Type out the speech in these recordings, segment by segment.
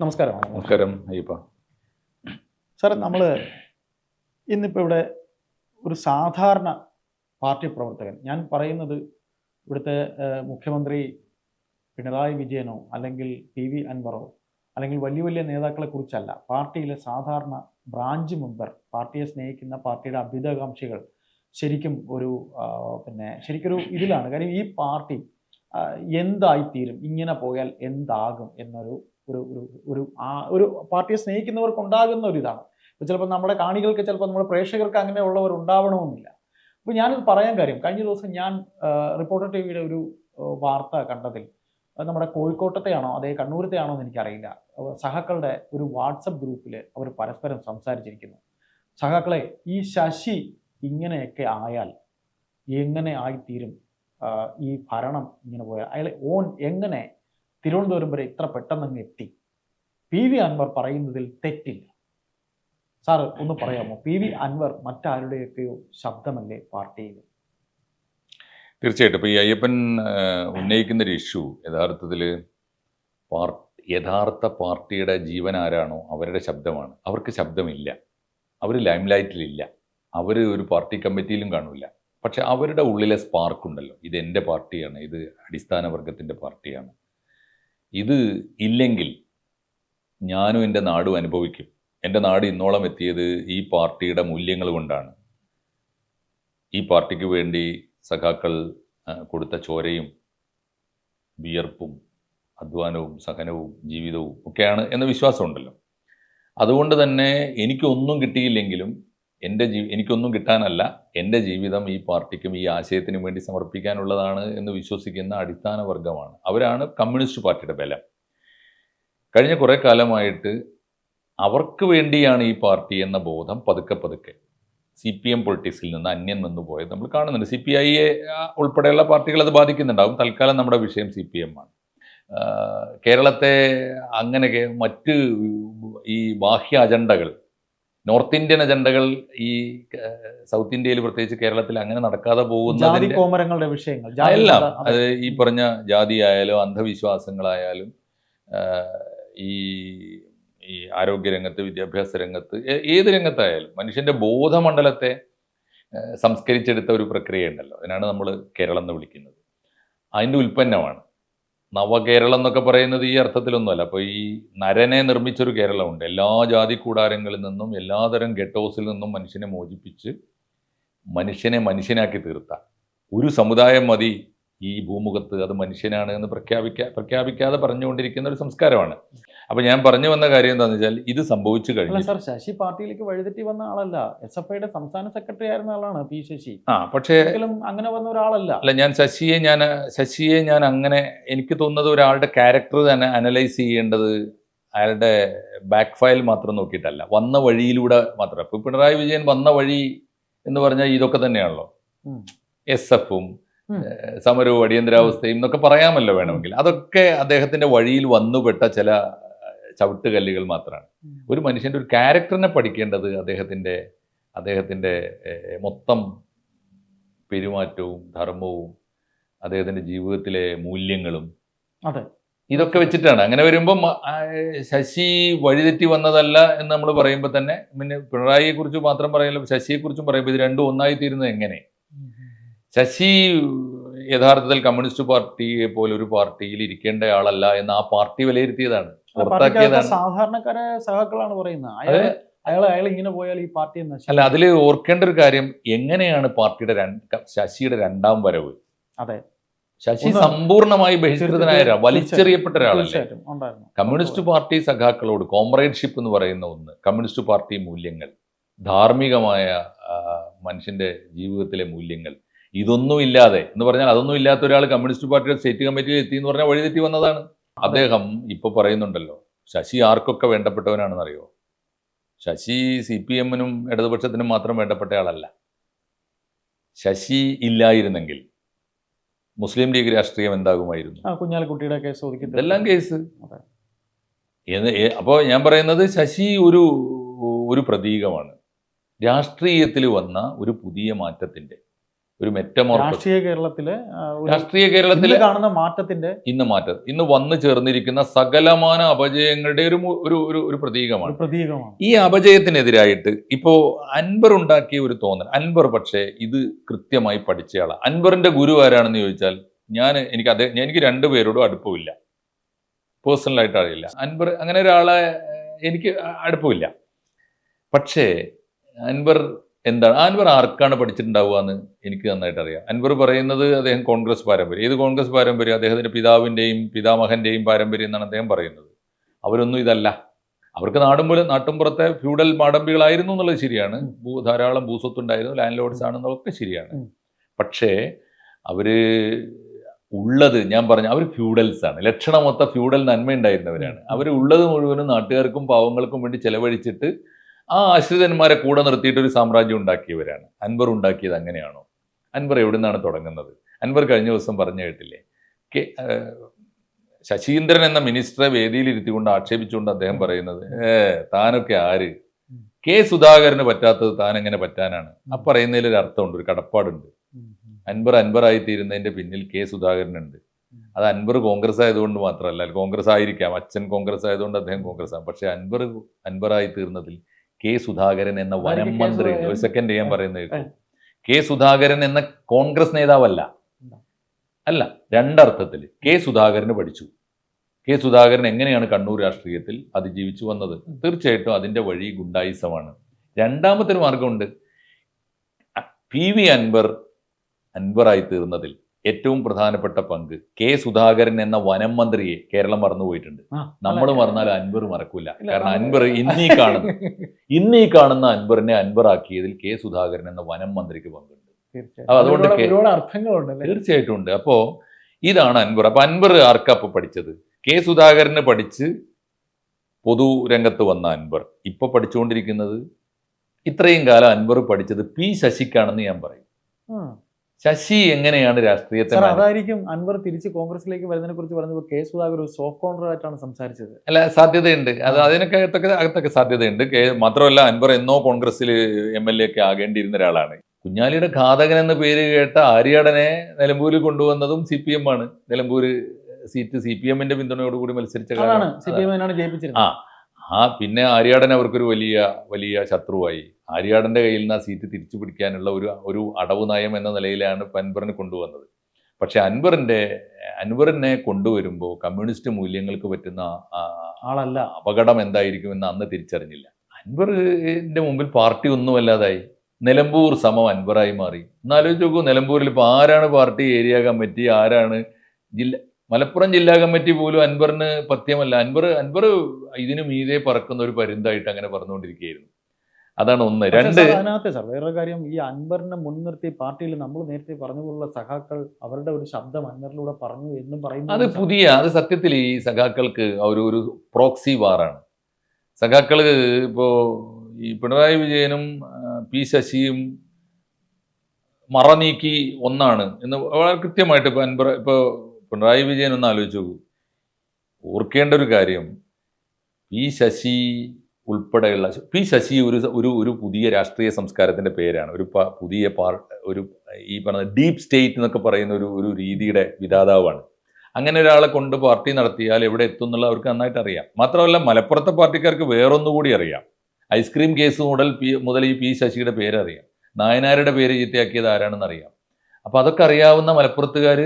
നമസ്കാരം. നമസ്കാരം അയ്യപ്പ. സാർ നമ്മൾ ഇന്നിപ്പോൾ ഇവിടെ ഒരു സാധാരണ പാർട്ടി പ്രവർത്തകൻ ഞാൻ പറയുന്നത് ഇവിടുത്തെ മുഖ്യമന്ത്രി പിണറായി വിജയനോ അല്ലെങ്കിൽ പി വി അൻവറോ അല്ലെങ്കിൽ വലിയ വലിയ നേതാക്കളെ കുറിച്ചല്ല. പാർട്ടിയിലെ സാധാരണ ബ്രാഞ്ച് മെമ്പർ പാർട്ടിയെ സ്നേഹിക്കുന്ന പാർട്ടിയുടെ അഭ്യുതകാംക്ഷികൾ ശരിക്കും ഒരു പിന്നെ ശരിക്കൊരു ഇതിലാണ്. കാര്യം ഈ പാർട്ടി എന്തായിത്തീരും ഇങ്ങനെ പോയാൽ എന്താകും എന്നൊരു ഒരു ഒരു ഒരു ആ ഒരു പാർട്ടിയെ സ്നേഹിക്കുന്നവർക്ക് ഉണ്ടാകുന്ന ഒരു ഇതാണ് ചിലപ്പോൾ നമ്മുടെ കാണികൾക്ക് ചിലപ്പോൾ നമ്മുടെ പ്രേക്ഷകർക്ക് അങ്ങനെയുള്ളവർ ഉണ്ടാവണമെന്നില്ല അപ്പോൾ ഞാനിത് പറയാൻ കാര്യം കഴിഞ്ഞ ദിവസം ഞാൻ റിപ്പോർട്ടർ ടി വിയുടെ ഒരു വാർത്ത കണ്ടതിൽ നമ്മുടെ കോഴിക്കോട്ടത്തെയാണോ അതേ കണ്ണൂരത്തെയാണോ എന്ന് എനിക്കറിയില്ല. സഹാക്കളുടെ ഒരു വാട്സപ്പ് ഗ്രൂപ്പിൽ അവർ പരസ്പരം സംസാരിച്ചിരിക്കുന്നു. സഹാക്കളെ ഈ ശശി ഇങ്ങനെയൊക്കെ ആയാൽ എങ്ങനെ ആയിത്തീരും? ഈ ഭരണം ഇങ്ങനെ പോയാൽ അയാൾ ഓൻ എങ്ങനെ തിരുവനന്തപുരം വരെ ഇത്ര പെട്ടെന്നങ്ങ് എത്തി. പി വി അൻവർ പറയുന്നതിൽ തെറ്റില്ല. സാർ ഒന്ന് പറയാമോ? പി വി അൻവർ മറ്റാരുടെയൊക്കെയോ ശബ്ദമല്ലേ പാർട്ടിയിൽ? തീർച്ചയായിട്ടും. ഇപ്പോൾ ഈ അയ്യപ്പൻ ഉന്നയിക്കുന്ന ഒരു ഇഷ്യൂ യഥാർത്ഥത്തിൽ പാർ യഥാർത്ഥ പാർട്ടിയുടെ ജീവൻ ആരാണോ അവരുടെ ശബ്ദമാണ്. അവർക്ക് ശബ്ദമില്ല. അവർ ലൈം ലൈറ്റിലില്ല അവർ ഒരു പാർട്ടി കമ്മിറ്റിയിലും കാണില്ല പക്ഷെ അവരുടെ ഉള്ളിലെ സ്പാർക്ക് ഉണ്ടല്ലോ ഇത് എന്റെ പാർട്ടിയാണ്. ഇത് അടിസ്ഥാന വർഗത്തിന്റെ പാർട്ടിയാണ്. ഇത് ഇല്ലെങ്കിൽ ഞാനും എന്റെ നാടും അനുഭവിക്കും. എന്റെ നാട് ഇന്നോളം എത്തിയത് ഈ പാർട്ടിയുടെ മൂല്യങ്ങൾ കൊണ്ടാണ്. ഈ പാർട്ടിക്ക് വേണ്ടി സഖാക്കൾ കൊടുത്ത ചോരയും വിയർപ്പും അധ്വാനവും സഹനവും ജീവിതവും ഒക്കെയാണ് എന്ന വിശ്വാസമുണ്ടല്ലോ. അതുകൊണ്ട് തന്നെ എനിക്കൊന്നും കിട്ടിയില്ലെങ്കിലും എന്റെ ജീ എനിക്കൊന്നും കിട്ടാനല്ല. എന്റെ ജീവിതം ഈ പാർട്ടിക്കും ഈ ആശയത്തിനും വേണ്ടി സമർപ്പിക്കാനുള്ളതാണ് എന്ന് വിശ്വസിക്കുന്ന അടിസ്ഥാന വർഗമാണ് അവരാണ് കമ്മ്യൂണിസ്റ്റ് പാർട്ടിയുടെ ബലം. കഴിഞ്ഞ കുറേ കാലമായിട്ട് അവർക്ക് വേണ്ടിയാണ് ഈ പാർട്ടി എന്ന ബോധം പതുക്കെ പതുക്കെ സി പി എം പൊളിറ്റിക്സിൽ നിന്ന് അന്യം നിന്ന് പോയത് നമ്മൾ കാണുന്നുണ്ട്. സി പി ഐയെ ഉൾപ്പെടെയുള്ള പാർട്ടികൾ അത് ബാധിക്കുന്നുണ്ടാവും. തൽക്കാലം നമ്മുടെ വിഷയം സി പി എം ആണ് കേരളത്തെ അങ്ങനെ മറ്റ് ഈ ബാഹ്യ അജണ്ടകൾ നോർത്ത് ഇന്ത്യൻ അജണ്ടകൾ ഈ സൗത്ത് ഇന്ത്യയിൽ പ്രത്യേകിച്ച് കേരളത്തിൽ അങ്ങനെ നടക്കാതെ പോകുന്ന കോമരങ്ങളുടെ വിഷയങ്ങൾ എല്ലാം അത് ഈ പറഞ്ഞ ജാതി ആയാലും അന്ധവിശ്വാസങ്ങളായാലും ഈ ഈ ആരോഗ്യ ആരോഗ്യരംഗത്ത് വിദ്യാഭ്യാസ രംഗത്ത് ഏത് രംഗത്തായാലും മനുഷ്യന്റെ ബോധമണ്ഡലത്തെ സംസ്കരിച്ചെടുത്ത ഒരു പ്രക്രിയ ഉണ്ടല്ലോ. അതിനാണ് നമ്മൾ കേരളം എന്ന് വിളിക്കുന്നത്. അതിന്റെ ഉൽപ്പന്നമാണ്. നവകേരളം എന്നൊക്കെ പറയുന്നത് ഈ അർത്ഥത്തിലൊന്നുമല്ല. അപ്പോൾ ഈ നരനെ നിർമ്മിച്ചൊരു കേരളമുണ്ട്. എല്ലാ ജാതി കൂടാരങ്ങളിൽ നിന്നും എല്ലാതരം ഗെട്ടോസിൽ നിന്നും മനുഷ്യനെ മോചിപ്പിച്ച് മനുഷ്യനെ മനുഷ്യനാക്കി തീർത്ത ഒരു സമുദായം മതി ഈ ഭൂമുഖത്ത്. അത് മനുഷ്യനാണ് എന്ന് പ്രഖ്യാപിക്കാ പ്രഖ്യാപിക്കാതെ പറഞ്ഞുകൊണ്ടിരിക്കുന്ന ഒരു സംസ്കാരമാണ്. അപ്പൊ ഞാൻ പറഞ്ഞു വന്ന കാര്യം എന്താണെന്ന് വെച്ചാൽ ഇത് സംഭവിച്ചു കഴിഞ്ഞു. സാർ ശശി പാർട്ടിയിലേക്ക് വഴിതെറ്റി വന്ന ആളല്ല. എസ് എഫ് ഐയുടെ സംസ്ഥാന സെക്രട്ടറി ആയിരുന്ന ആളാണ് പി ശശി. ആ പക്ഷേ അങ്ങനെ വന്ന ഒരാളല്ല. അല്ല ഞാൻ ശശിയെ ഞാൻ ശശിയെ ഞാൻ അങ്ങനെ എനിക്ക് തോന്നുന്നത് ഒരാളുടെ ക്യാരക്ടർ തന്നെ അനലൈസ് ചെയ്യേണ്ടത് അയാളുടെ ബാക്ക് ഫയൽ മാത്രം നോക്കിയിട്ടല്ല വന്ന വഴിയിലൂടെ മാത്രം. ഇപ്പൊ പിണറായി വിജയൻ വന്ന വഴി എന്ന് പറഞ്ഞാൽ ഇതൊക്കെ തന്നെയാണല്ലോ. എസ് എഫും സമരവും അടിയന്തരാവസ്ഥയും എന്നൊക്കെ പറയാമല്ലോ വേണമെങ്കിൽ. അതൊക്കെ അദ്ദേഹത്തിന്റെ വഴിയിൽ വന്നുപെട്ട ചില ചവിട്ടുകല്ലുകൾ മാത്രമാണ് ഒരു മനുഷ്യന്റെ ഒരു ക്യാരക്ടറിനെ പഠിക്കേണ്ടത് അദ്ദേഹത്തിന്റെ അദ്ദേഹത്തിന്റെ മൊത്തം പെരുമാറ്റവും ധർമ്മവും അദ്ദേഹത്തിന്റെ ജീവിതത്തിലെ മൂല്യങ്ങളും അതെ. ഇതൊക്കെ വെച്ചിട്ടാണ്. അങ്ങനെ വരുമ്പം ശശി വഴിതെറ്റി വന്നതല്ല എന്ന് നമ്മൾ പറയുമ്പോൾ തന്നെ പിന്നെ പിണറായിയെ കുറിച്ച് മാത്രം പറയല്ലോ ശശിയെ കുറിച്ചും പറയുമ്പോൾ ഇത് രണ്ടും ഒന്നായി തീരുന്നത് എങ്ങനെ ശശി യഥാർത്ഥത്തിൽ കമ്മ്യൂണിസ്റ്റ് പാർട്ടി പോലെ ഒരു പാർട്ടിയിൽ ഇരിക്കേണ്ട ആളല്ല എന്ന് ആ പാർട്ടി വിലയിരുത്തിയതാണ്. സാധാരണക്കാരെ സഹാക്കളാണ് പറയുന്നത്. അയാൾ അയാൾ ഇങ്ങനെ പോയാൽ ഈ പാർട്ടി അല്ല അതിൽ ഓർക്കേണ്ട ഒരു കാര്യം എങ്ങനെയാണ് പാർട്ടിയുടെ ശശിയുടെ രണ്ടാം വരവ്? അതെ. ശശി സമ്പൂർണമായി സമ്പൂർണമായി ബഹിഷ്കൃതനായ വലിച്ചെറിയപ്പെട്ട ഒരാളല്ലേ? കമ്മ്യൂണിസ്റ്റ് പാർട്ടി സഖാക്കളോട് കോംറേഡ്ഷിപ്പ് എന്ന് പറയുന്ന ഒന്ന് കമ്മ്യൂണിസ്റ്റ് പാർട്ടി മൂല്യങ്ങൾ ധാർമ്മികമായ മനുഷ്യന്റെ ജീവിതത്തിലെ മൂല്യങ്ങൾ ഇതൊന്നും ഇല്ലാതെ എന്ന് പറഞ്ഞാൽ അതൊന്നും ഇല്ലാത്ത ഒരാൾ കമ്മ്യൂണിസ്റ്റ് പാർട്ടിയുടെ സ്റ്റേറ്റ് കമ്മിറ്റിയിൽ എത്തി എന്ന് പറഞ്ഞാൽ വഴിതെറ്റി വന്നതാണ്. അദ്ദേഹം ഇപ്പൊ പറയുന്നുണ്ടല്ലോ ശശി ആർക്കൊക്കെ വേണ്ടപ്പെട്ടവനാണെന്ന് അറിയോ ശശി സി പി എമ്മിനും ഇടതുപക്ഷത്തിനും മാത്രം വേണ്ടപ്പെട്ട ആളല്ല ശശി ഇല്ലായിരുന്നെങ്കിൽ മുസ്ലിം ലീഗ് രാഷ്ട്രീയം എന്താകുമായിരുന്നു? കുഞ്ഞാലിക്കുട്ടിയുടെ കേസ് ഇതെല്ലാം കേസ്. അപ്പോൾ ഞാൻ പറയുന്നത് ശശി ഒരു ഒരു പ്രതീകമാണ്. രാഷ്ട്രീയത്തിൽ വന്ന ഒരു പുതിയ മാറ്റത്തിന്റെ ഒരു മെറ്റമോർഫസ് രാഷ്ട്രീയ കേരളത്തിലെ രാഷ്ട്രീയ കേരളത്തിലെ കാണുന്ന മാറ്റത്തിന്റെ ഇന്ന് മാറ്റം. ഇന്ന് വന്നു ചേർന്നിരിക്കുന്ന സകലമാന അപജയങ്ങളുടെ ഒരു ഒരു ഒരു പ്രതീകമാണ്. പ്രതീകമാണ്. ഈ അപജയത്തിനെതിരായിട്ട് ഇപ്പോ അൻബർ ഉണ്ടാക്കിയ ഒരു തോന്നൽ. അൻബർ പക്ഷേ ഇത് കൃത്യമായി പഠിച്ചയാളാണ് അൻബറിന്റെ ഗുരു ആരാണെന്ന് ചോദിച്ചാൽ ഞാൻ എനിക്ക് അദ്ദേഹം എനിക്ക് രണ്ടുപേരോടും അടുപ്പമില്ല. പേഴ്സണലായിട്ട് അറിയില്ല. അൻബർ അങ്ങനെ ഒരാളെ എനിക്ക് അടുപ്പമില്ല. പക്ഷേ അൻവർ എന്താണ്? അൻവർ ആർക്കാണ് പഠിച്ചിട്ടുണ്ടാവുക എന്ന് എനിക്ക് നന്നായിട്ട് അറിയാം. അൻവർ പറയുന്നത് അദ്ദേഹം കോൺഗ്രസ് പാരമ്പര്യം. ഏത് കോൺഗ്രസ് പാരമ്പര്യം? അദ്ദേഹത്തിന്റെ പിതാവിന്റെയും പിതാമഹന്റെയും പാരമ്പര്യം എന്നാണ് അദ്ദേഹം പറയുന്നത്. അവരൊന്നും ഇതല്ല. അവർക്ക് നാടും പോലെ നാട്ടുംപുറത്തെ ഫ്യൂഡൽ മാടമ്പികളായിരുന്നു എന്നുള്ളത് ശരിയാണ്. ഭൂ ധാരാളം ഭൂസ്വത്തുണ്ടായിരുന്നു ലാൻഡ് ലോഡ്സ് ആണെന്നുള്ളതൊക്കെ ശരിയാണ്. പക്ഷേ അവർ ഉള്ളത് ഞാൻ പറഞ്ഞ അവർ ഫ്യൂഡൽസ് ആണ്. ലക്ഷണമൊത്ത ഫ്യൂഡൽ നന്മ ഉണ്ടായിരുന്നവരാണ് അവർ ഉള്ളത് മുഴുവനും നാട്ടുകാർക്കും പാവങ്ങൾക്കും വേണ്ടി ചെലവഴിച്ചിട്ട് ആ ആശ്രിതന്മാരെ കൂടെ നിർത്തിയിട്ട് ഒരു സാമ്രാജ്യം ഉണ്ടാക്കിയവരാണ്. അൻവർ ഉണ്ടാക്കിയത് അങ്ങനെയാണോ? അൻവർ എവിടെ നിന്നാണ് തുടങ്ങുന്നത്? അൻവർ കഴിഞ്ഞ ദിവസം പറഞ്ഞു കേട്ടില്ലേ? കെ ശശീന്ദ്രൻ എന്ന മിനിസ്റ്ററെ വേദിയിൽ ഇരുത്തിക്കൊണ്ട് ആക്ഷേപിച്ചുകൊണ്ട് അദ്ദേഹം പറയുന്നത് ഏ താനൊക്കെ ആര്. കെ സുധാകരന് പറ്റാത്തത് താൻ എങ്ങനെ പറ്റാനാണ് ആ പറയുന്നതിൽ ഒരു അർത്ഥമുണ്ട് ഒരു കടപ്പാടുണ്ട്. അൻവർ. അൻവർ അൻവറായി തീരുന്നതിന്റെ പിന്നിൽ കെ സുധാകരനുണ്ട്. അത് അൻവർ കോൺഗ്രസ് ആയതുകൊണ്ട് മാത്രമല്ല കോൺഗ്രസ് ആയിരിക്കാം അച്ഛൻ കോൺഗ്രസ് ആയതുകൊണ്ട് അദ്ദേഹം കോൺഗ്രസ് ആണ് പക്ഷെ അൻവർ അൻവറായി തീർന്നതിൽ കെ സുധാകരൻ എന്ന വനം മന്ത്രി ഒരു സെക്കൻഡ് ചെയ്യാൻ പറയുന്നത്. കെ സുധാകരൻ എന്ന കോൺഗ്രസ് നേതാവല്ല. അല്ല രണ്ടർത്ഥത്തിൽ കെ സുധാകരന് പഠിച്ചു. കെ സുധാകരൻ എങ്ങനെയാണ് കണ്ണൂർ രാഷ്ട്രീയത്തിൽ അതിജീവിച്ചു വന്നത്? തീർച്ചയായിട്ടും അതിന്റെ വഴി ഗുണ്ടായിസമാണ്. രണ്ടാമത്തെ ഒരു മാർഗമുണ്ട്. പി വി അൻവർ അൻവറായി തീർന്നതിൽ. ഏറ്റവും പ്രധാനപ്പെട്ട പങ്ക്. കെ സുധാകരൻ എന്ന വനം മന്ത്രിയെ കേരളം മറന്നുപോയിട്ടുണ്ട്. നമ്മൾ മറന്നാൽ അൻവർ മറക്കൂല. കാരണം അൻവർ ഇന്നീ കാണുന്നു ഇന്നീ കാണുന്ന അൻവറിനെ അൻവറാക്കിയതിൽ കെ സുധാകരൻ എന്ന വനം മന്ത്രിക്ക് പങ്കുണ്ട്. അതുകൊണ്ട് തീർച്ചയായിട്ടും ഉണ്ട്. അപ്പോ ഇതാണ് അൻവർ. അപ്പൊ അൻവർ ആർക്കാ ഇപ്പൊ പഠിച്ചത്? കെ സുധാകരന് പഠിച്ച് പൊതുരംഗത്ത് വന്ന അൻവർ. ഇപ്പൊ പഠിച്ചുകൊണ്ടിരിക്കുന്നത് ഇത്രയും കാലം അൻവർ പഠിച്ചത് പി ശശിക്കാണെന്ന് ഞാൻ പറയും. ശശി എങ്ങനെയാണ് രാഷ്ട്രീയത്തെ അതായിരിക്കും അൻവർ തിരിച്ച് കോൺഗ്രസിലേക്ക് വരുന്നതിനെ കുറിച്ച് പറഞ്ഞപ്പോൾ കെ സുധാകർ ഒരു സോഫ്റ്റ് കോൺട്രർ ആയിട്ടാണ് സംസാരിച്ചത്. അല്ല സാധ്യതയുണ്ട്. അത് അതിനൊക്കെ അകത്തൊക്കെ അകത്തൊക്കെ സാധ്യതയുണ്ട്. കെ- മാത്രമല്ല അൻവർ എന്നോ കോൺഗ്രസിൽ എം എൽ എ ഒക്കെ ആകേണ്ടിയിരുന്ന ഒരാളാണ്. കുഞ്ഞാലിയുടെ ഘാതകൻ എന്ന പേര് കേട്ട ആര്യാടനെ നിലമ്പൂരിൽ കൊണ്ടുവന്നതും സി പി എം ആണ്. നിലമ്പൂര് സീറ്റ് സി പി എമ്മിന്റെ പിന്തുണയോടുകൂടി മത്സരിച്ച ആ. ആ പിന്നെ ആര്യാടൻ അവർക്കൊരു വലിയ വലിയ ശത്രുവായി. ആര്യാടന്റെ കയ്യിൽ നിന്ന് ആ സീറ്റ് തിരിച്ചു പിടിക്കാനുള്ള ഒരു ഒരു അടവ് നയം എന്ന നിലയിലാണ് അൻവറിനെ കൊണ്ടുവന്നത്. പക്ഷേ അൻവറിന്റെ അൻവറിനെ കൊണ്ടുവരുമ്പോൾ കമ്മ്യൂണിസ്റ്റ് മൂല്യങ്ങൾക്ക് പറ്റുന്ന ആളല്ല അപകടം എന്തായിരിക്കുമെന്ന് അന്ന് തിരിച്ചറിഞ്ഞില്ല. അൻവറിന്റെ മുമ്പിൽ പാർട്ടി ഒന്നുമല്ലാതായി. നിലമ്പൂർ സമം അൻവറായി മാറി. എന്നാലോചിച്ച് നോക്കൂ നിലമ്പൂരിൽ ഇപ്പോൾ ആരാണ് പാർട്ടി ഏരിയ കമ്മിറ്റി ആരാണ് ജില്ല മലപ്പുറം ജില്ലാ കമ്മിറ്റി പോലും അൻവറിന് പത്യമല്ല അൻവർ അൻവർ ഇതിനു മീതെ പറക്കുന്ന ഒരു പരിന്തായിട്ട് അങ്ങനെ പറഞ്ഞുകൊണ്ടിരിക്കുകയായിരുന്നു. അതാണ് ഒന്ന്. രണ്ട് അതിനകത്ത് സാർ വേറൊരു കാര്യം ഈ അൻവറിനെ മുൻനിർത്തി പാർട്ടിയിൽ നമ്മൾ നേരത്തെ പറഞ്ഞുപോലുള്ള സഖാക്കൾ അവരുടെ ഒരു ശബ്ദം അൻവറിലൂടെ പറഞ്ഞു എന്നും പറയുന്നു അത് പുതിയ അത് സത്യത്തിൽ ഈ സഖാക്കൾക്ക് ഒരു ഒരു പ്രോക്സി വാറാണ്. സഖാക്കൾ ഇപ്പോൾ ഈ പിണറായി വിജയനും പി ശശിയും മറ നീക്കി ഒന്നാണ് എന്ന് വളരെ കൃത്യമായിട്ട് ഇപ്പോൾ അൻപർ ഇപ്പോൾ പിണറായി വിജയൻ ഒന്ന് ആലോചിച്ച് ഓർക്കേണ്ട ഒരു കാര്യം പി ശശി ഉൾപ്പെടെയുള്ള പി ശശി ഒരു ഒരു ഒരു പുതിയ രാഷ്ട്രീയ സംസ്കാരത്തിന്റെ പേരാണ്. ഒരു പുതിയ പാർ ഒരു ഈ പറഞ്ഞ ഡീപ് സ്റ്റേറ്റ് എന്നൊക്കെ പറയുന്ന ഒരു ഒരു രീതിയുടെ വിധാതാവാണ്. അങ്ങനെ ഒരാളെ കൊണ്ട് പാർട്ടി നടത്തിയാൽ എവിടെ എത്തും എന്നുള്ള അവർക്ക് നന്നായിട്ട് അറിയാം. മാത്രമല്ല മലപ്പുറത്തെ പാർട്ടിക്കാർക്ക് വേറൊന്നുകൂടി അറിയാം. ഐസ്ക്രീം കേസ് മുതൽ പി മുതൽ ഈ പി ശശിയുടെ പേരറിയാം. നായനാരുടെ പേര് ചീത്തയാക്കിയത് ആരാണെന്ന് അറിയാം അപ്പോൾ അതൊക്കെ അറിയാവുന്ന മലപ്പുറത്തുകാർ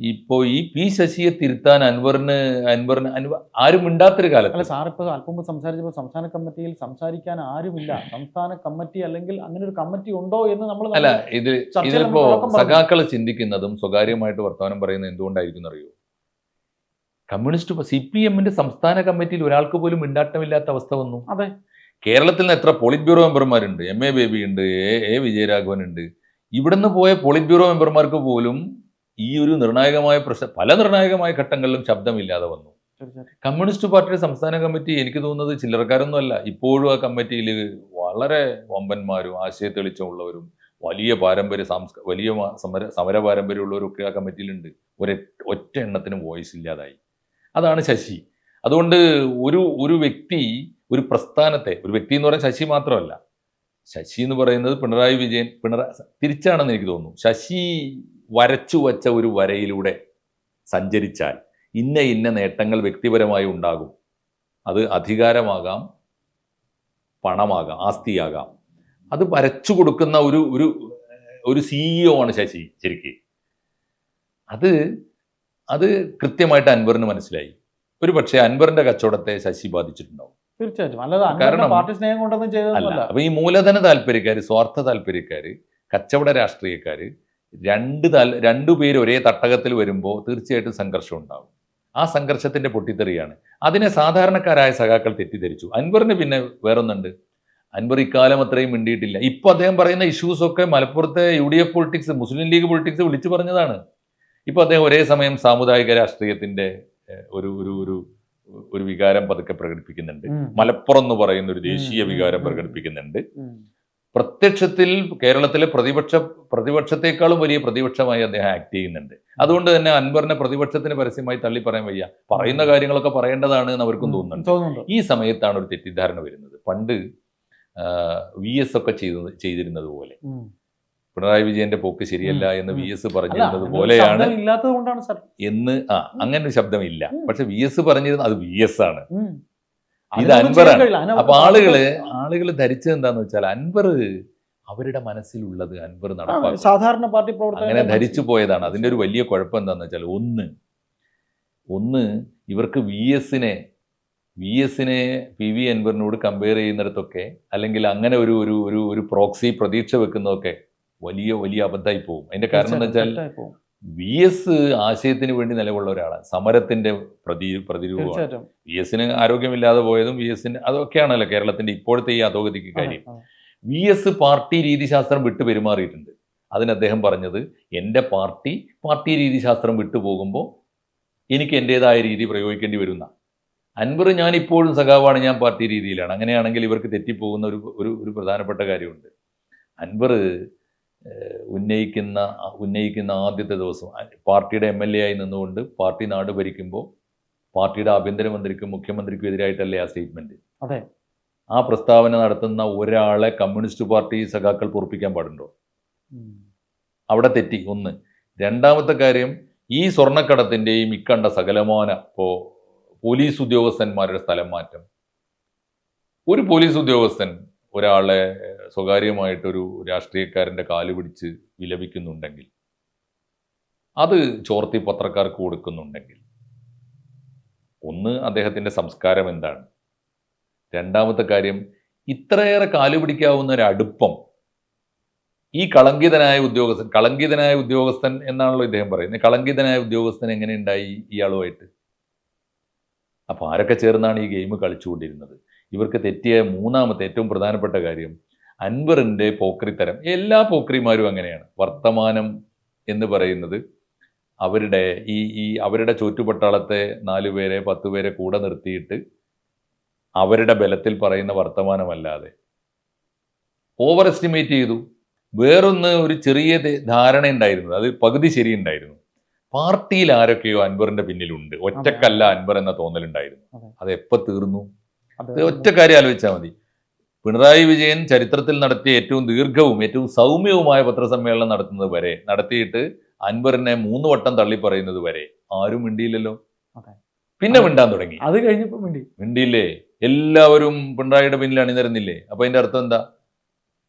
ഇപ്പോൾ ഈ പി ശശിയെ തിരുത്താൻ അൻവറിന് അൻവറിന് അൻവർ ആരും മിണ്ടാത്തൊരു അല്ല കാലത്ത് സാർ സാറിപ്പോ അല്പം മുമ്പ് സംസാരിച്ചപ്പോൾ സംസ്ഥാന കമ്മിറ്റിയിൽ സംസാരിക്കാൻ ആരുമില്ല. സംസ്ഥാന കമ്മിറ്റി അല്ലെങ്കിൽ അങ്ങനെ ഒരു കമ്മിറ്റി ഉണ്ടോ എന്ന് നമ്മൾ അല്ല ഇത് ഇതിലിപ്പോ സഖാക്കൾ ചിന്തിക്കുന്നതും സ്വകാര്യമായിട്ട് വർത്തമാനം പറയുന്നത് എന്തുകൊണ്ടായിരിക്കും അറിയോ കമ്മ്യൂണിസ്റ്റ് സി പി എമ്മിന്റെ സംസ്ഥാന കമ്മിറ്റിയിൽ ഒരാൾക്ക് പോലും മിണ്ടാട്ടമില്ലാത്ത അവസ്ഥ വന്നു. അതെ. കേരളത്തിൽ നിന്ന് എത്ര പോളിറ്റ് ബ്യൂറോ മെമ്പർമാരുണ്ട്? എം എ ബേബി ഉണ്ട് എ എ വിജയരാഘവൻ ഉണ്ട് ഇവിടുന്ന് പോയ പോളിറ്റ് ബ്യൂറോ മെമ്പർമാർക്ക് പോലും ഈ ഒരു നിർണായകമായ പ്രശ്ന പല നിർണായകമായ ഘട്ടങ്ങളിലും ശബ്ദമില്ലാതെ വന്നു. കമ്മ്യൂണിസ്റ്റ് പാർട്ടിയുടെ സംസ്ഥാന കമ്മിറ്റി എനിക്ക് തോന്നുന്നത് ചില്ലറക്കാരൊന്നും അല്ല ഇപ്പോഴും ആ കമ്മിറ്റിയിൽ വളരെ വമ്പന്മാരും ആശയ തെളിച്ചമുള്ളവരും വലിയ പാരമ്പര്യ സാംസ്ക വലിയ സമര സമര പാരമ്പര്യമുള്ളവരൊക്കെ ആ കമ്മിറ്റിയിലുണ്ട്. ഒരു ഒറ്റ എണ്ണത്തിനും വോയിസ് ഇല്ലാതായി. അതാണ് ശശി. അതുകൊണ്ട് ഒരു ഒരു വ്യക്തി ഒരു പ്രസ്ഥാനത്തെ ഒരു വ്യക്തി എന്ന് പറയാൻ ശശി മാത്രമല്ല. ശശി എന്ന് പറയുന്നത് പിണറായി വിജയൻ പിണറായി തിരിച്ചാണെന്ന് എനിക്ക് തോന്നുന്നു. ശശി വരച്ചു വച്ച ഒരു വരയിലൂടെ സഞ്ചരിച്ചാൽ ഇന്ന ഇന്ന നേട്ടങ്ങൾ വ്യക്തിപരമായി ഉണ്ടാകും. അത് അധികാരമാകാം പണമാകാം ആസ്തിയാകാം. അത് വരച്ചു കൊടുക്കുന്ന ഒരു ഒരു ഒരു സിഇഒ ആണ് ശശി ശരിക്ക്. അത് അത് കൃത്യമായിട്ട് അൻവറിന് മനസ്സിലായി. ഒരു പക്ഷേ അൻവറിന്റെ കച്ചവടത്തെ ശശി ബാധിച്ചിട്ടുണ്ടാവും. തീർച്ചയായിട്ടും. കാരണം- പാർട്ടി സ്നേഹം കൊണ്ടൊന്നും അപ്പൊ ഈ മൂലധന താല്പര്യക്കാര് സ്വാർത്ഥ താല്പര്യക്കാര് കച്ചവട രാഷ്ട്രീയക്കാര് രണ്ട് തല രണ്ടു പേര് ഒരേ തട്ടകത്തിൽ വരുമ്പോൾ തീർച്ചയായിട്ടും സംഘർഷം ഉണ്ടാവും. ആ സംഘർഷത്തിന്റെ പൊട്ടിത്തെറിയാണ്. അതിനെ സാധാരണക്കാരായ സഖാക്കൾ തെറ്റിദ്ധരിച്ചു. അൻവറിന് പിന്നെ വേറൊന്നുണ്ട്. അൻവർ ഇക്കാലം അത്രയും മിണ്ടിയിട്ടില്ല. ഇപ്പൊ അദ്ദേഹം പറയുന്ന ഇഷ്യൂസൊക്കെ മലപ്പുറത്തെ U D F politics Muslim League politics വിളിച്ചു പറഞ്ഞതാണ്. ഇപ്പൊ അദ്ദേഹം ഒരേ സമയം സാമുദായിക രാഷ്ട്രീയത്തിന്റെ ഒരു ഒരു ഒരു ഒരു വികാരം പതുക്കെ പ്രകടിപ്പിക്കുന്നുണ്ട്. മലപ്പുറം എന്ന് പറയുന്ന ഒരു ദേശീയ വികാരം. പ്രകടിപ്പിക്കുന്നുണ്ട്. പ്രത്യക്ഷത്തിൽ കേരളത്തിലെ പ്രതിപക്ഷ പ്രതിപക്ഷത്തെക്കാളും വലിയ പ്രതിപക്ഷമായി അദ്ദേഹം ആക്ട് ചെയ്യുന്നുണ്ട്. അതുകൊണ്ട് തന്നെ അൻവറിനെ പ്രതിപക്ഷത്തിന് പരസ്യമായി തള്ളി പറയാൻ വയ്യ. പറയുന്ന കാര്യങ്ങളൊക്കെ പറയേണ്ടതാണ് എന്ന് അവർക്കും തോന്നുന്നുണ്ട്. ഈ സമയത്താണ് ഒരു തെറ്റിദ്ധാരണ വരുന്നത്. പണ്ട് വി എസ് ഒക്കെ ചെയ്തത് ചെയ്തിരുന്നത് പോലെ. പിണറായി വിജയന്റെ പോക്ക് ശരിയല്ല എന്ന്. വി എസ് പറഞ്ഞിരുന്നത് പോലെയാണ്. എന്ന് ആ അങ്ങനെ ഒരു ശബ്ദമില്ല. പക്ഷെ വി എസ് പറഞ്ഞിരുന്നത് അത് വി എസ് ആണ്. ഇത് അൻവറാണ്. അപ്പൊ ആളുകൾ ആളുകൾ ധരിച്ചത് എന്താന്ന് വെച്ചാൽ അൻവർ അവരുടെ മനസ്സിലുള്ളത് അൻവർ നടപ്പാക്കും. സാധാരണ പാർട്ടി പ്രവർത്തകർ അങ്ങനെ ധരിച്ചു പോയതാണ്. അതിന്റെ ഒരു വലിയ കുഴപ്പം എന്താന്ന് വെച്ചാൽ ഒന്ന് ഒന്ന് ഇവർക്ക് വി എസിനെ വി എസിനെ പി വി അൻവറിനോട് കമ്പയർ ചെയ്യുന്നിടത്തൊക്കെ അല്ലെങ്കിൽ അങ്ങനെ ഒരു ഒരു ഒരു ഒരു പ്രോക്സി പ്രതീക്ഷ വെക്കുന്നതൊക്കെ വലിയ വലിയ അബദ്ധമായി പോകും. അതിന്റെ കാരണം എന്താ വെച്ചാൽ. വി എസ് ആശയത്തിന് വേണ്ടി നിലകൊള്ള ഒരാളാണ് സമരത്തിന്റെ പ്രതി പ്രതിരൂപമാണ്. വി എസിന് ആരോഗ്യമില്ലാതെ പോയതും വി എസിന് അതൊക്കെയാണല്ലോ കേരളത്തിന്റെ ഇപ്പോഴത്തെ ഈ അധോഗതിക്ക് കാര്യം. വി എസ് പാർട്ടി രീതിശാസ്ത്രം വിട്ടു പെരുമാറിയിട്ടുണ്ട്. അതിന് അദ്ദേഹം പറഞ്ഞത് എന്റെ പാർട്ടി പാർട്ടി രീതിശാസ്ത്രം വിട്ടുപോകുമ്പോൾ എനിക്ക് എന്റെതായ രീതി പ്രയോഗിക്കേണ്ടി വരുന്ന. അൻവർ ഞാൻ ഇപ്പോഴും സഖാവാണ് ഞാൻ പാർട്ടി രീതിയിലാണ്. അങ്ങനെയാണെങ്കിൽ ഇവർക്ക് തെറ്റിപ്പോകുന്ന ഒരു ഒരു പ്രധാനപ്പെട്ട കാര്യമുണ്ട്. അൻവർ ഉന്നയിക്കുന്ന ഉന്നയിക്കുന്ന ആദ്യത്തെ ദിവസം. പാർട്ടിയുടെ എം എൽ എ ആയി നിന്നുകൊണ്ട് പാർട്ടി നാട് ഭരിക്കുമ്പോൾ പാർട്ടിയുടെ ആഭ്യന്തരമന്ത്രിക്കും മുഖ്യമന്ത്രിക്കും എതിരായിട്ടല്ലേ ആ സ്റ്റേറ്റ്മെന്റ്? അതെ. ആ പ്രസ്താവന നടത്തുന്ന ഒരാളെ കമ്മ്യൂണിസ്റ്റ് പാർട്ടി സഖാക്കൾ പൊറപ്പിക്കാൻ പാടുണ്ടോ? അവിടെ തെറ്റി. ഒന്ന്. രണ്ടാമത്തെ കാര്യം ഈ സ്വർണക്കടത്തിന്റെയും ഇക്കണ്ട സകലമാന ഇപ്പോൾ പോലീസ് ഉദ്യോഗസ്ഥന്മാരുടെ സ്ഥലം മാറ്റം. ഒരു പോലീസ് ഉദ്യോഗസ്ഥൻ ഒരാളെ സ്വകാര്യമായിട്ടൊരു രാഷ്ട്രീയക്കാരന്റെ കാൽ പിടിച്ച് വിലപിക്കുന്നുണ്ടെങ്കിൽ അത് ചോർത്തി പത്രക്കാർക്ക് കൊടുക്കുന്നുണ്ടെങ്കിൽ ഒന്ന് അദ്ദേഹത്തിന്റെ സംസ്കാരം എന്താണ്? രണ്ടാമത്തെ കാര്യം ഇത്രയേറെ കാൽ പിടിക്കാവുന്ന ഒരു അടുപ്പം ഈ കളങ്കിതനായ ഉദ്യോഗസ്ഥൻ കളങ്കിതനായ ഉദ്യോഗസ്ഥൻ എന്നാണല്ലോ ഇദ്ദേഹം പറയുന്നത്. കളങ്കിതനായ ഉദ്യോഗസ്ഥൻ എങ്ങനെ ഉണ്ടായി ഇയാളുമായിട്ട്? അപ്പോൾ ആരൊക്കെ ചേർന്നാണ് ഈ ഗെയിം കളിച്ചുകൊണ്ടിരുന്നത്? ഇവർക്ക് തെറ്റിയ മൂന്നാമത്തെ ഏറ്റവും പ്രധാനപ്പെട്ട കാര്യം അൻവറിന്റെ പോക്രിത്തരം എല്ലാ പോക്രിമാരും അങ്ങനെയാണ്. വർത്തമാനം എന്ന് പറയുന്നത് അവരുടെ ഈ ഈ അവരുടെ ചുറ്റുപട്ടാളത്തെ നാലു പേരെ പത്ത് പേരെ കൂടെ നിർത്തിയിട്ട് അവരുടെ ബലത്തിൽ പറയുന്ന വർത്തമാനമല്ലാതെ ഓവർ എസ്റ്റിമേറ്റ് ചെയ്തു. വേറൊന്ന് ഒരു ചെറിയ ധാരണ ഉണ്ടായിരുന്നു. അത് പകുതി ശരിയുണ്ടായിരുന്നു പാർട്ടിയിൽ ആരൊക്കെയോ അൻവറിന്റെ പിന്നിലുണ്ട്. ഒറ്റക്കല്ല അൻവർ എന്ന തോന്നലുണ്ടായിരുന്നു. അത്. എപ്പോ തീർന്നു? അത് ഒറ്റ കാര്യം ആലോചിച്ചാൽ മതി. പിണറായി വിജയൻ ചരിത്രത്തിൽ നടത്തിയ ഏറ്റവും ദീർഘവും ഏറ്റവും സൗമ്യവുമായ പത്രസമ്മേളനം നടത്തുന്നത് വരെ നടത്തിയിട്ട് അൻവറിനെ മൂന്ന് വട്ടം തള്ളി പറയുന്നത് വരെ. ആരും മിണ്ടിയില്ലല്ലോ. പിന്നെ മിണ്ടാൻ തുടങ്ങി. അത് കഴിഞ്ഞപ്പോ മിണ്ടി. മിണ്ടിയില്ലേ? എല്ലാവരും പിണറായിയുടെ പിന്നിൽ അണിനിരന്നില്ലേ? അപ്പൊ അതിന്റെ അർത്ഥം എന്താ?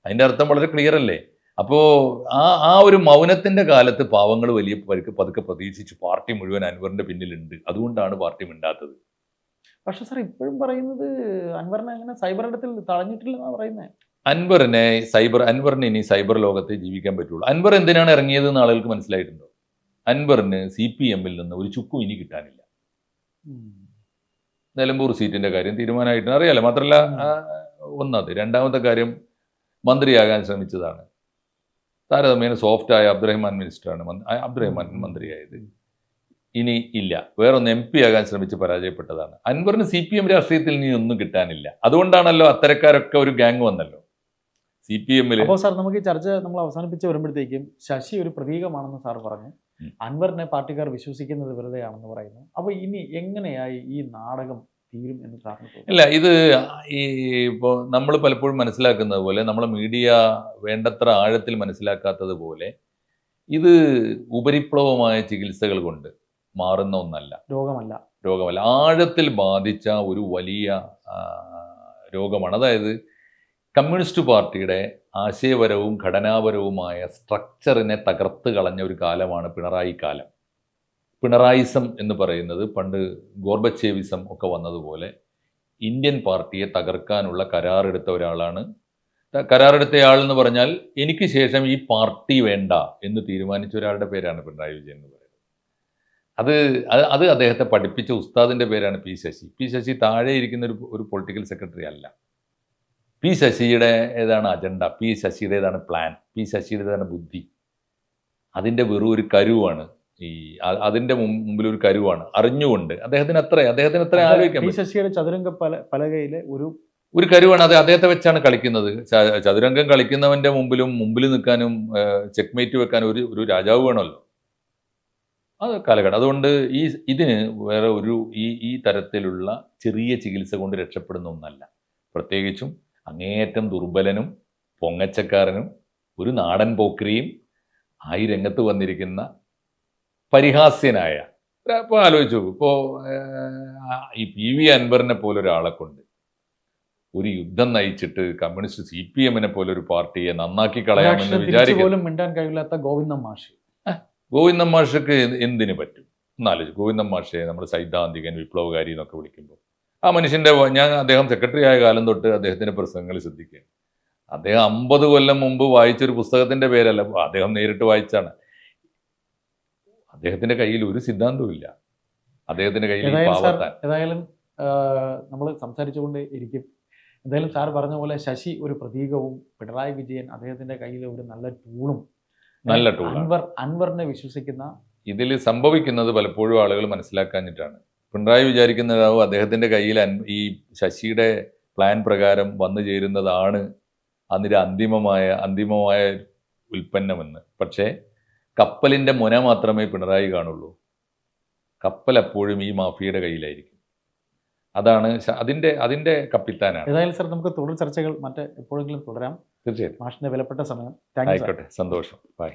അതിന്റെ അർത്ഥം വളരെ ക്ലിയർ അല്ലേ? അപ്പോ ആ ആ ഒരു മൗനത്തിന്റെ കാലത്ത് പാവങ്ങൾ വലിയ പരുക്ക് പതുക്കെ പ്രതീക്ഷിച്ചു പാർട്ടി മുഴുവൻ അൻവറിന്റെ പിന്നിലുണ്ട്. അതുകൊണ്ടാണ് പാർട്ടി മിണ്ടാത്തത്. പക്ഷെ സാർ ഇപ്പോഴും പറയുന്നത് അൻവറിനെ അങ്ങനെ സൈബർ ഇടത്തിൽ തളഞ്ഞിട്ടില്ലെന്നാണ് പറയുന്നത് അൻവറിനെ സൈബർ അൻവറിന് ഇനി സൈബർ ലോകത്തെ ജീവിക്കാൻ പറ്റുള്ളൂ. അൻവർ എന്തിനാണ് ഇറങ്ങിയത് എന്ന് ആളുകൾക്ക് മനസ്സിലായിട്ടുണ്ടോ? അൻവറിന് സി പി എമ്മിൽ നിന്ന് ഒരു ചുക്കും ഇനി കിട്ടാനില്ല. നിലമ്പൂർ സീറ്റിന്റെ കാര്യം തീരുമാനമായിട്ട് അറിയാലോ. മാത്രമല്ല ഒന്നത്. രണ്ടാമത്തെ കാര്യം മന്ത്രിയാകാൻ ശ്രമിച്ചതാണ്. താരതമ്യേന സോഫ്റ്റായ അബ്ദുറഹ്മാൻ മിനിസ്റ്ററാണ് അബ്ദുറഹ്മാൻ മന്ത്രിയായത്. ഇനി ഇല്ല. വേറൊന്ന് എം പി ആകാൻ ശ്രമിച്ച് പരാജയപ്പെട്ടതാണ്. അൻവറിന് സി പി എം രാഷ്ട്രീയത്തിൽ ഇനി ഒന്നും കിട്ടാനില്ല. അതുകൊണ്ടാണല്ലോ അത്തരക്കാരൊക്കെ ഒരു ഗ്യാങ് വന്നല്ലോ. സി പി എമ്മിൽ അപ്പോൾ സാർ നമുക്ക് ഈ ചർച്ച നമ്മൾ അവസാനിപ്പിച്ച് വരുമ്പോഴത്തേക്കും ശശി ഒരു പ്രതീകമാണെന്ന് സാർ പറഞ്ഞു. അൻവറിനെ പാർട്ടിക്കാർ വിശ്വസിക്കുന്നത് വെറുതെയാണെന്ന് പറയുന്നു. അപ്പോൾ ഇനി എങ്ങനെയായി ഈ നാടകം തീരും എന്ന് സാറിന് ഇല്ല ഇത് ഈ ഇപ്പോൾ നമ്മൾ പലപ്പോഴും മനസ്സിലാക്കുന്നത് പോലെ നമ്മളെ മീഡിയ വേണ്ടത്ര ആഴത്തിൽ മനസ്സിലാക്കാത്തത് പോലെ ഇത് ഉപരിപ്ലവമായ ചികിത്സകൾ കൊണ്ട് മാറുന്ന ഒന്നല്ല. രോഗമല്ല. രോഗമല്ല. ആഴത്തിൽ ബാധിച്ച ഒരു വലിയ രോഗമാണ്. അതായത് കമ്മ്യൂണിസ്റ്റ് പാർട്ടിയുടെ ആശയപരവും ഘടനാപരവുമായ സ്ട്രക്ചറിനെ തകർത്ത് കളഞ്ഞ ഒരു കാലമാണ് പിണറായി കാലം. പിണറായിസം എന്ന് പറയുന്നത് പണ്ട് ഗോർബച്ചേവിസം ഒക്കെ വന്നതുപോലെ ഇന്ത്യൻ പാർട്ടിയെ തകർക്കാനുള്ള കരാറെടുത്ത ഒരാളാണ്. കരാറെടുത്തയാൾ എന്ന് പറഞ്ഞാൽ എനിക്ക് ശേഷം ഈ പാർട്ടി വേണ്ട എന്ന് തീരുമാനിച്ച ഒരാളുടെ പേരാണ് പിണറായി വിജയൻ എന്ന് പറയുന്നത്. അത് അത് അദ്ദേഹത്തെ പഠിപ്പിച്ച ഉസ്താദിന്റെ പേരാണ് പി ശശി. പി ശശി താഴെ ഇരിക്കുന്ന ഒരു ഒരു പൊളിറ്റിക്കൽ സെക്രട്ടറി അല്ല. പി ശശിയുടെ ഏതാണ് അജണ്ട പി ശശിയുടെ ഏതാണ് പ്ലാൻ പി ശശിയുടെ ഏതാണ് ബുദ്ധി. അതിന്റെ വെറും ഒരു കരുവാണ് ഈ അതിന്റെ അതിന്റെ മുമ്പിൽ ഒരു കരുവാണ്. അറിഞ്ഞുകൊണ്ട് അദ്ദേഹത്തിന് അത്ര അദ്ദേഹത്തിന് അത്ര ആലോചിക്കാം പി. ശശിയുടെ ചതുരംഗ പല പലകയിലെ ഒരു ഒരു കരുവാണ്. അത് അദ്ദേഹത്തെ വെച്ചാണ് കളിക്കുന്നത്. ചതുരംഗം കളിക്കുന്നവന്റെ മുമ്പിലും മുമ്പിൽ നിൽക്കാനും ചെക്ക്മേറ്റ് വെക്കാനും ഒരു ഒരു രാജാവ് വേണമല്ലോ. അത് കാലഘട്ടം. അതുകൊണ്ട് ഈ ഇതിന് വേറെ ഒരു ഈ ഈ തരത്തിലുള്ള ചെറിയ ചികിത്സ കൊണ്ട് രക്ഷപ്പെടുന്ന ഒന്നല്ല. പ്രത്യേകിച്ചും അങ്ങേയറ്റം ദുർബലനും പൊങ്ങച്ചക്കാരനും ഒരു നാടൻ പോക്രിയും ആയി രംഗത്ത് വന്നിരിക്കുന്ന പരിഹാസ്യനായ ഇപ്പോൾ ആലോചിച്ചു ഇപ്പോൾ ഈ പി വി അൻവറിനെ പോലെ ഒരാളെ കൊണ്ട് ഒരു യുദ്ധം നയിച്ചിട്ട് കമ്മ്യൂണിസ്റ്റ് സി പി എമ്മിനെ പോലെ ഒരു പാർട്ടിയെ നന്നാക്കി കളയാമെന്ന് വിചാരിക്കും മിണ്ടാൻ കഴിയില്ലാത്ത ഗോവിന്ദ മാഷി. ഗോവിന്ദൻ മാഷക്ക് എന്ത് എന്തിന് പറ്റും? എന്നാലോചിച്ചു ഗോവിന്ദൻ മാഷെ നമ്മൾ സൈദ്ധാന്തികൻ വിപ്ലവകാരി എന്നൊക്കെ വിളിക്കുമ്പോൾ ആ മനുഷ്യന്റെ ഞാൻ അദ്ദേഹം സെക്രട്ടറി ആയ കാലം തൊട്ട് അദ്ദേഹത്തിന്റെ പ്രസംഗങ്ങൾ ശ്രദ്ധിക്കുകയാണ്. അദ്ദേഹം അമ്പത് കൊല്ലം മുമ്പ് വായിച്ചൊരു പുസ്തകത്തിന്റെ പേരല്ല അദ്ദേഹം നേരിട്ട് വായിച്ചാണ്. അദ്ദേഹത്തിന്റെ കയ്യിൽ ഒരു സിദ്ധാന്തവും ഇല്ല. അദ്ദേഹത്തിന്റെ കയ്യിൽ ഏതായാലും നമ്മൾ സംസാരിച്ചുകൊണ്ട് ഇരിക്കും. എന്തായാലും സാർ പറഞ്ഞ പോലെ ശശി ഒരു പ്രതീകവും പിണറായി വിജയൻ അദ്ദേഹത്തിന്റെ കയ്യിൽ ഒരു നല്ല ടൂളും നല്ല ടൂൾ അൻവർ അൻവറിനെ വിശ്വസിക്കുന്ന ഇതിൽ സംഭവിക്കുന്നത് പലപ്പോഴും ആളുകൾ മനസ്സിലാക്കാഞ്ഞിട്ടാണ്. പിണറായി വിചാരിക്കുന്നതാവും അദ്ദേഹത്തിന്റെ കയ്യിൽ ഈ ശശിയുടെ പ്ലാൻ പ്രകാരം വന്നു ചേരുന്നതാണ് അതിന്റെ അന്തിമമായ അന്തിമമായ ഉൽപ്പന്നമെന്ന്. പക്ഷേ കപ്പലിന്റെ മുന മാത്രമേ പിണറായി കാണുള്ളൂ. കപ്പൽ എപ്പോഴും ഈ മാഫിയയുടെ കയ്യിലായിരിക്കും. അതാണ് അതിന്റെ അതിന്റെ അതിന്റെ കപ്പിത്താനാണ്. ഏതായാലും സാർ നമുക്ക് തുടർ ചർച്ചകൾ മറ്റേ എപ്പോഴെങ്കിലും തുടരാം. തീർച്ചയായിട്ടും. മാഷിന്റെ വിലപ്പെട്ട സമയം. ആയിക്കോട്ടെ. സന്തോഷം. ബൈ